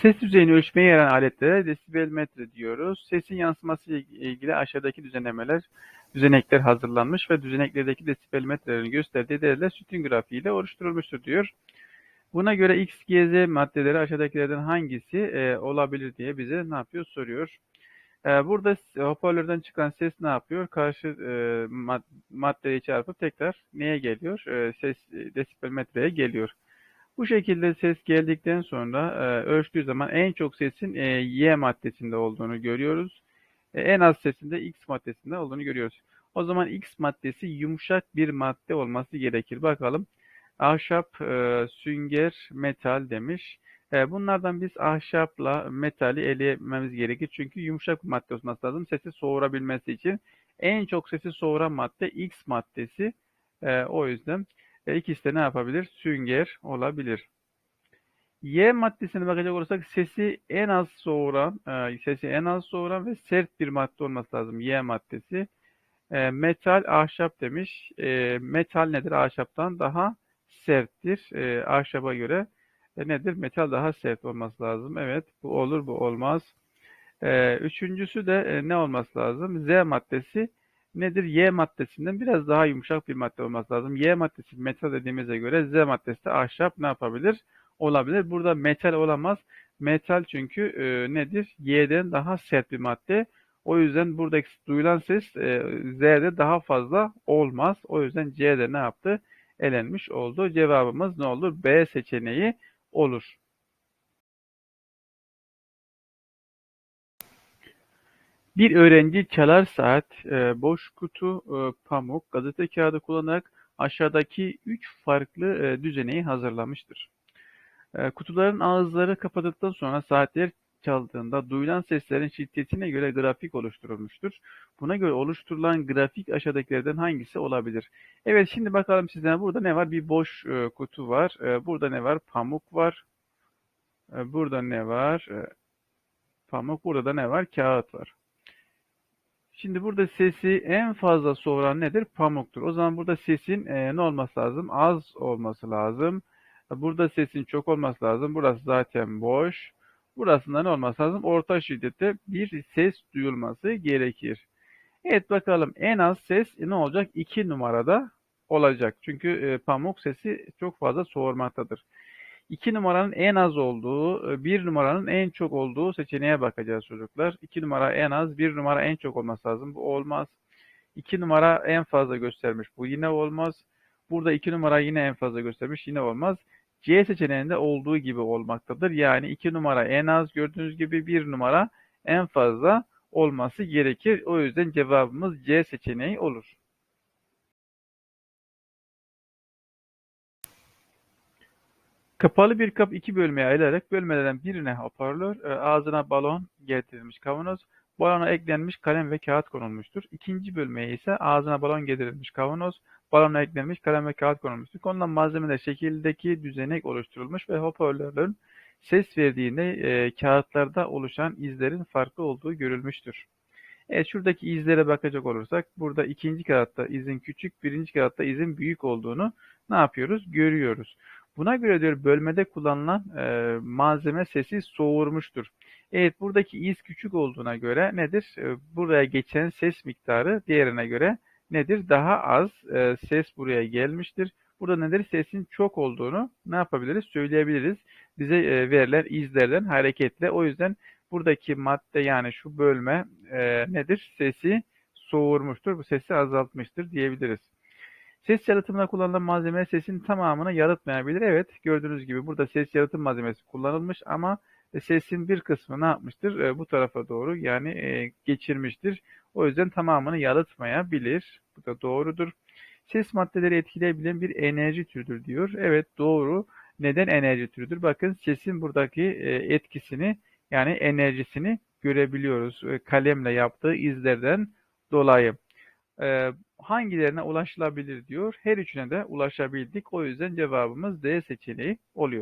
Ses düzeyini ölçmeye yarayan aletlere desibel metre diyoruz. Sesin yansıması ile ilgili aşağıdaki düzenlemeler, düzenekler hazırlanmış ve düzeneklerdeki desibel metrelerini gösterdiği değerler sütun grafiği ile oluşturulmuştur diyor. Buna göre X, Y, Z maddeleri aşağıdakilerden hangisi e, olabilir diye bize ne yapıyor soruyor. E, burada hoparlörden çıkan ses ne yapıyor? Karşı e, mad maddeyi çarpıp tekrar neye geliyor? E, ses e, desibel metreye geliyor. Bu şekilde ses geldikten sonra e, ölçtüğü zaman en çok sesin e, Y maddesinde olduğunu görüyoruz. E, en az sesin de X maddesinde olduğunu görüyoruz. O zaman X maddesi yumuşak bir madde olması gerekir. Bakalım ahşap, e, sünger, metal demiş. E, bunlardan biz ahşapla metali eleyememiz gerekir. Çünkü yumuşak bir madde olması lazım sesi soğurabilmesi için. En çok sesi soğuran madde X maddesi. E, o yüzden e, ikisi de ne yapabilir? Sünger olabilir. Y maddesine bakacak olursak sesi en az soğuran, e, sesi en az soğuran ve sert bir madde olması lazım. Y maddesi. E, metal, ahşap demiş. E, metal nedir? Ahşaptan daha serttir. E, ahşaba göre e, nedir? Metal daha sert olması lazım. Evet, bu olur, bu olmaz. E, üçüncüsü de e, ne olması lazım? Z maddesi nedir? Y maddesinden biraz daha yumuşak bir madde olması lazım. Y maddesi metal dediğimize göre Z maddesi de ahşap ne yapabilir? Olabilir. Burada metal olamaz. Metal çünkü e, nedir? Y'den daha sert bir madde. O yüzden buradaki duyulan ses e, Z'de daha fazla olmaz. O yüzden C'de ne yaptı? Elenmiş oldu. Cevabımız ne olur? B seçeneği olur. Bir öğrenci çalar saat, e, boş kutu, e, pamuk, gazete kağıdı kullanarak aşağıdaki üç farklı e, düzeneyi hazırlamıştır. Kutuların ağızları kapatıldıktan sonra saatler çaldığında duyulan seslerin şiddetine göre grafik oluşturulmuştur. Buna göre oluşturulan grafik aşağıdakilerden hangisi olabilir? Evet şimdi bakalım sizden burada ne var? Bir boş e, kutu var. E, burada ne var? Pamuk var. E, burada ne var? E, pamuk. Burada da ne var? Kağıt var. Şimdi burada sesi en fazla soğuran nedir? Pamuktur. O zaman burada sesin e, ne olması lazım? Az olması lazım. Burada sesin çok olması lazım. Burası zaten boş. Burasında ne olması lazım? Orta şiddette bir ses duyulması gerekir. Evet bakalım en az ses ne olacak? 2 numarada olacak. Çünkü e, pamuk sesi çok fazla soğurmaktadır. 2 numaranın en az olduğu, 1 numaranın en çok olduğu seçeneğe bakacağız çocuklar. 2 numara en az, 1 numara en çok olması lazım. Bu olmaz. 2 numara en fazla göstermiş. Bu yine olmaz. Burada 2 numara yine en fazla göstermiş. Yine olmaz. C seçeneğinde olduğu gibi olmaktadır. Yani 2 numara en az gördüğünüz gibi 1 numara en fazla olması gerekir. O yüzden cevabımız C seçeneği olur. Kapalı bir kap iki bölmeye ayrılarak bölmelerden birine hoparlör, e, ağzına balon getirilmiş kavanoz, balona eklenmiş kalem ve kağıt konulmuştur. İkinci bölmeye ise ağzına balon getirilmiş kavanoz, balona eklenmiş kalem ve kağıt konulmuştur. Konulan malzemeler şekildeki düzenek oluşturulmuş ve hoparlörün ses verdiğinde e, kağıtlarda oluşan izlerin farklı olduğu görülmüştür. Evet şuradaki izlere bakacak olursak burada ikinci kağıtta izin küçük, birinci kağıtta izin büyük olduğunu ne yapıyoruz? Görüyoruz. Buna göre diyor bölmede kullanılan e, malzeme sesi soğurmuştur. Evet buradaki iz küçük olduğuna göre nedir? E, buraya geçen ses miktarı diğerine göre nedir? Daha az e, ses buraya gelmiştir. Burada nedir? Sesin çok olduğunu ne yapabiliriz? Söyleyebiliriz. Bize e, verilen izlerden hareketle. O yüzden buradaki madde yani şu bölme e, nedir? Sesi soğurmuştur. Bu sesi azaltmıştır diyebiliriz. Ses yalıtımına kullanılan malzeme sesin tamamını yalıtmayabilir. Evet gördüğünüz gibi burada ses yalıtım malzemesi kullanılmış ama sesin bir kısmı ne yapmıştır? E, bu tarafa doğru yani e, geçirmiştir. O yüzden tamamını yalıtmayabilir. Bu da doğrudur. Ses maddeleri etkileyebilen bir enerji türüdür diyor. Evet doğru. Neden enerji türüdür? Bakın sesin buradaki e, etkisini yani enerjisini görebiliyoruz. Kalemle yaptığı izlerden dolayı e, hangilerine ulaşılabilir diyor. Her üçüne de ulaşabildik. O yüzden cevabımız D seçeneği oluyor.